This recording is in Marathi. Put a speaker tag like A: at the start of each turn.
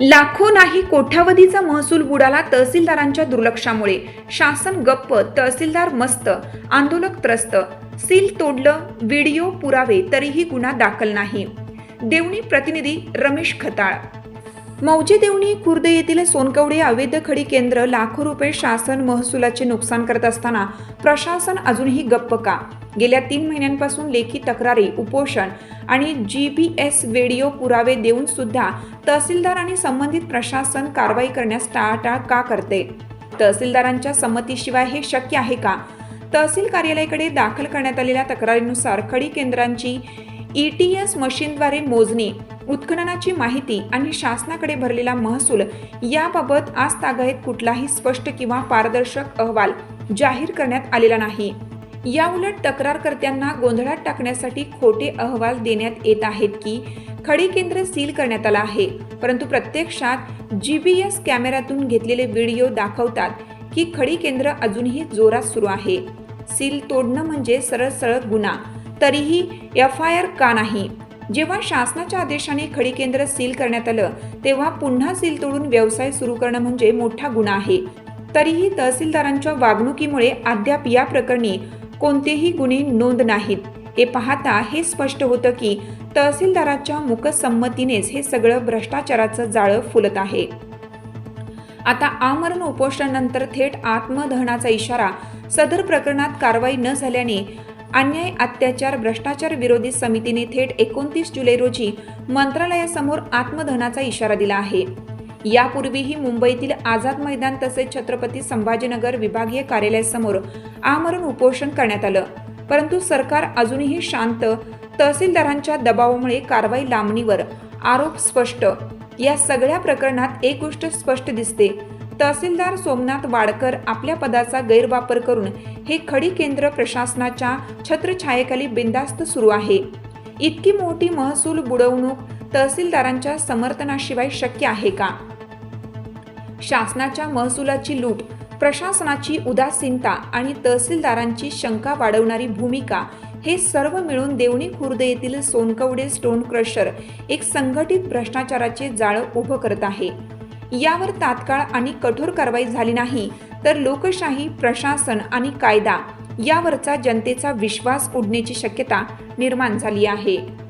A: लाखो नाही कोट्यावधीचा महसूल बुडाला तहसीलदारांच्या दुर्लक्षामुळे. शासन गप्प तहसीलदार मस्त आंदोलक त्रस्त. सील तोडलं व्हिडिओ पुरावे तरीही गुन्हा दाखल नाही. देवणी प्रतिनिधी रमेश खताळ. मौजे देवणी खुर्द येथील सोनकवडे अवैध खडी केंद्र लाखो रुपये शासन महसुलाचे नुकसान करत असताना प्रशासन अजूनही गप्प का? गेल्या तीन महिन्यांपासून लेखी तक्रारी उपोषण आणि जी बी एस व्हिडिओ पुरावे देऊन सुद्धा तहसीलदार आणि संबंधित प्रशासन कारवाई करण्यास टाळाटाळ का करते? तहसीलदारांच्या संमतीशिवाय हे शक्य आहे का? तहसील कार्यालयाकडे दाखल करण्यात आलेल्या तक्रारीनुसार खडी केंद्रांची ई टी एस मशीनद्वारे मोजणी उत्खननाची माहिती आणि शासनाकडे भरलेला महसूल याबाबत आज तागायत कुठलाही स्पष्ट किंवा पारदर्शक अहवाल जाहीर करण्यात आलेला नाही. याउलट तक्रारकर्त्यांना गोंधळात टाकण्यासाठी खोटे अहवाल देण्यात येत आहेत की खडी केंद्र सील करण्यात आलं आहे. परंतु प्रत्यक्षात जी बी एस कॅमेऱ्यातून घेतलेले व्हिडिओ दाखवतात की खडी केंद्र अजूनही जोरात सुरू आहे. सील तोडणं म्हणजे सरळ सरळ गुन्हा. तरीही एफ आय आर का नाही? जेव्हा शासनाच्या आदेशाने खडी केंद्र सील करण्यात आलं तेव्हा पुन्हा सील तोडून व्यवसाय सुरू करणं म्हणजे मोठा गुन्हा आहे. तरीही तहसीलदारांच्या वागणुकीमुळे अद्याप या प्रकरणी कोणतेही गुन्हे नोंद नाहीत. हे पाहता हे स्पष्ट होतं की तहसीलदाराच्या मुकसंमतीनेच हे सगळं भ्रष्टाचाराचं जाळं फुलत आहे. आता आमरण उपोषणानंतर थेट आत्मदहनाचा इशारा सदर प्रकरणात कारवाई न झाल्याने अन्याय अत्याचार भ्रष्टाचार विरोधी समितीने थेट एकोणतीस जुलै रोजी मंत्रालयासमोर आत्मदहनाचा इशारा दिला आहे. यापूर्वीही मुंबईतील आझाद मैदान तसेच छत्रपती संभाजीनगर विभागीय कार्यालयासमोर आमरण उपोषण करण्यात आलं. परंतु सरकार अजूनही शांत तहसीलदारांच्या दबावामुळे कारवाई लांबणीवर आरोप स्पष्ट. या सगळ्या प्रकरणात एक गोष्ट स्पष्ट दिसते. तहसीलदार सोमनाथ वाडकर आपल्या पदाचा गैरवापर करून हे खडी केंद्र प्रशासनाच्या छत्रछायेखाली बिंदास्त सुरू आहे. इतकी मोठी महसूल बुडवणूक तहसीलदारांच्या समर्थनाशिवाय शक्य आहे का? शासनाच्या महसुलाची लूट प्रशासनाची उदासीनता आणि तहसीलदारांची शंका वाढवणारी भूमिका हे सर्व मिळून देवणी खुर्द येथील सोनकवडे स्टोन क्रशर एक संघटित भ्रष्टाचाराचे जाळं उभं करत आहे. यावर तात्काळ आणि कठोर कारवाई झाली नाही तर लोकशाही प्रशासन आणि कायदा यावरचा जनतेचा विश्वास उडण्याची शक्यता निर्माण झाली आहे.